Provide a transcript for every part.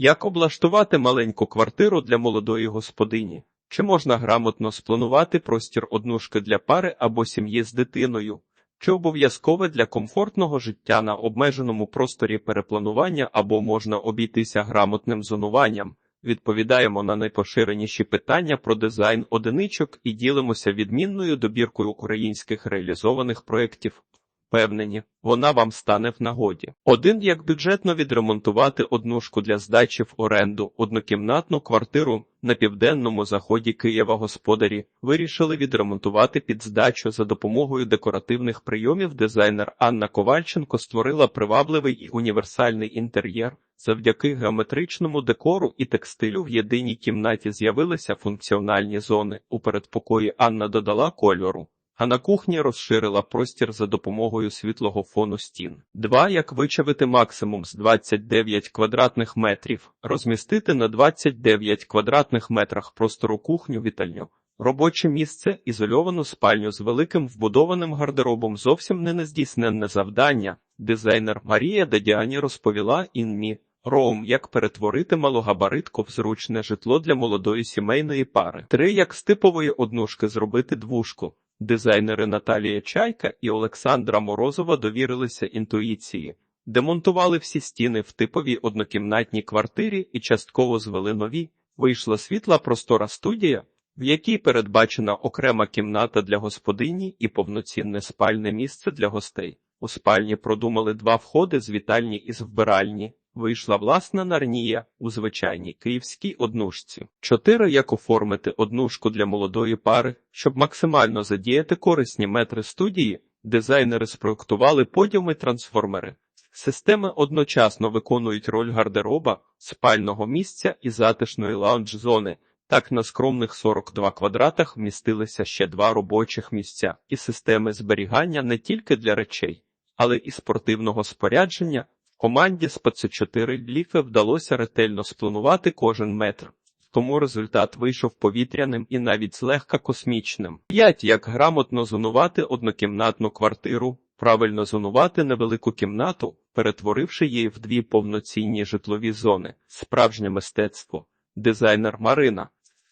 Як облаштувати маленьку квартиру для молодої господині? Чи можна грамотно спланувати простір однушки для пари або сім'ї з дитиною? Чи обов'язкове для комфортного життя на обмеженому просторі перепланування або можна обійтися грамотним зонуванням? Відповідаємо на найпоширеніші питання про дизайн одиничок і ділимося відмінною добіркою українських реалізованих проєктів. Впевнені, вона вам стане в нагоді. Один як бюджетно відремонтувати однушку для здачі в оренду, однокімнатну квартиру на південному заході Києва господарі вирішили відремонтувати під здачу за допомогою декоративних прийомів. Дизайнер Анна Ковальченко створила привабливий і універсальний інтер'єр. Завдяки геометричному декору і текстилю в єдиній кімнаті з'явилися функціональні зони. У передпокої Анна додала кольору а на кухні розширила простір за допомогою світлого фону стін. Два як вичавити максимум з 29 квадратних метрів, розмістити на 29 квадратних метрах простору кухню вітальню. Робоче місце, ізольовану спальню з великим вбудованим гардеробом зовсім не нездійсненне завдання. Дизайнер Марія Дадіані розповіла інмі. Роум, як перетворити малогабаритку в зручне житло для молодої сімейної пари. Три як з типової однушки зробити двушку. Дизайнери Наталія Чайка і Олександра Морозова довірилися інтуїції, демонтували всі стіни в типовій однокімнатній квартирі і частково звели нові. Вийшла світла простора студія, в якій передбачена окрема кімната для господині і повноцінне спальне місце для гостей. У спальні продумали два входи з вітальні і з вбиральні. Вийшла власна нарнія у звичайній київській однушці. Чотири як оформити однушку для молодої пари, щоб максимально задіяти корисні метри студії, дизайнери спроектували подіуми трансформери. Системи одночасно виконують роль гардероба, спального місця і затишної лаунж-зони. Так на скромних 42 квадратах вмістилися ще два робочих місця і системи зберігання не тільки для речей, але і спортивного спорядження. Команді ПЦ4 ліфе вдалося ретельно спланувати кожен метр, тому результат вийшов повітряним і навіть злегка космічним. 5. як грамотно зонувати однокімнатну квартиру, правильно зонувати невелику кімнату, перетворивши її в дві повноцінні житлові зони, справжнє мистецтво, дизайнер Марина.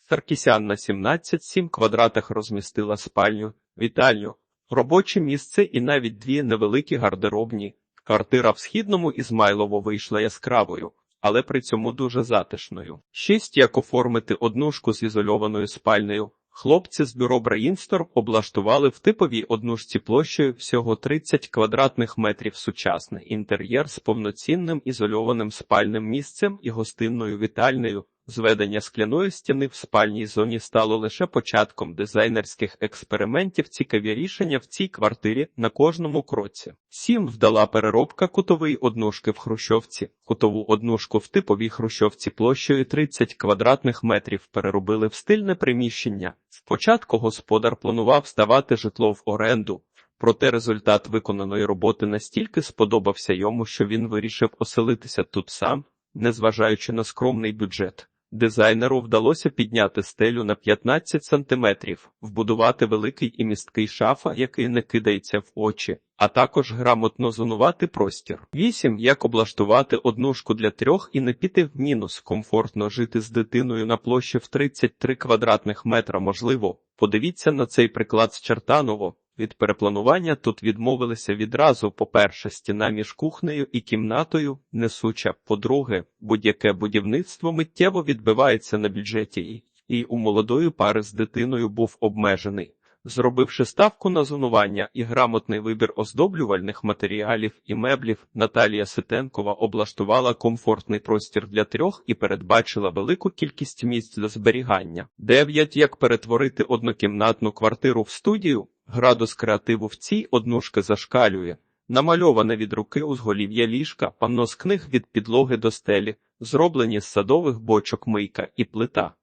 Саркісян на 17,7 квадратах розмістила спальню, вітальню, робоче місце і навіть дві невеликі гардеробні. Квартира в східному Ізмайлово вийшла яскравою, але при цьому дуже затишною. Шість як оформити однушку з ізольованою спальнею. Хлопці з бюро Брейнсторм облаштували в типовій однушці площею всього 30 квадратних метрів сучасний інтер'єр з повноцінним ізольованим спальним місцем і гостинною вітальнею. Зведення скляної стіни в спальній зоні стало лише початком дизайнерських експериментів. Цікаві рішення в цій квартирі на кожному кроці. Сім вдала переробка кутової однушки в Хрущовці. Кутову однушку в типовій Хрущовці площею 30 квадратних метрів переробили в стильне приміщення. Спочатку господар планував здавати житло в оренду. Проте результат виконаної роботи настільки сподобався йому, що він вирішив оселитися тут сам, незважаючи на скромний бюджет. Дизайнеру вдалося підняти стелю на 15 сантиметрів, вбудувати великий і місткий шафа, який не кидається в очі, а також грамотно зонувати простір. 8. як облаштувати однушку для трьох і не піти в мінус, комфортно жити з дитиною на площі в 33 квадратних метра. Можливо, подивіться на цей приклад з Чертаново. Від перепланування тут відмовилися відразу. По-перше, стіна між кухнею і кімнатою несуча. По-друге, будь-яке будівництво миттєво відбивається на бюджеті, і у молодої пари з дитиною був обмежений. Зробивши ставку на зонування і грамотний вибір оздоблювальних матеріалів і меблів, Наталія Ситенкова облаштувала комфортний простір для трьох і передбачила велику кількість місць для зберігання. 9. як перетворити однокімнатну квартиру в студію. Градус креативу в цій однушки зашкалює. Намальоване від руки узголів'я ліжка, панно з книг від підлоги до стелі, зроблені з садових бочок мийка і плита.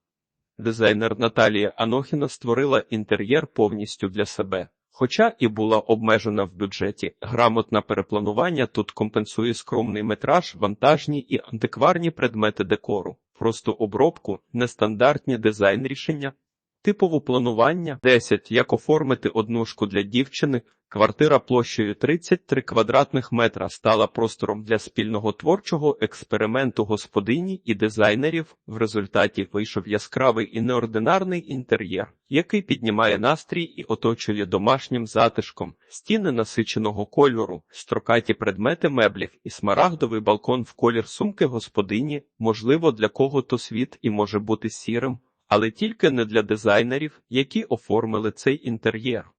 Дизайнер Наталія Анохіна створила інтер'єр повністю для себе. Хоча і була обмежена в бюджеті, грамотне перепланування тут компенсує скромний метраж, вантажні і антикварні предмети декору, просто обробку, нестандартні дизайн рішення. Типову планування 10. Як оформити однушку для дівчини. Квартира площею 33 квадратних метра стала простором для спільного творчого експерименту господині і дизайнерів. В результаті вийшов яскравий і неординарний інтер'єр, який піднімає настрій і оточує домашнім затишком, стіни насиченого кольору, строкаті предмети меблів і смарагдовий балкон в колір сумки господині, можливо, для кого-то світ і може бути сірим, але тільки не для дизайнерів, які оформили цей інтер'єр.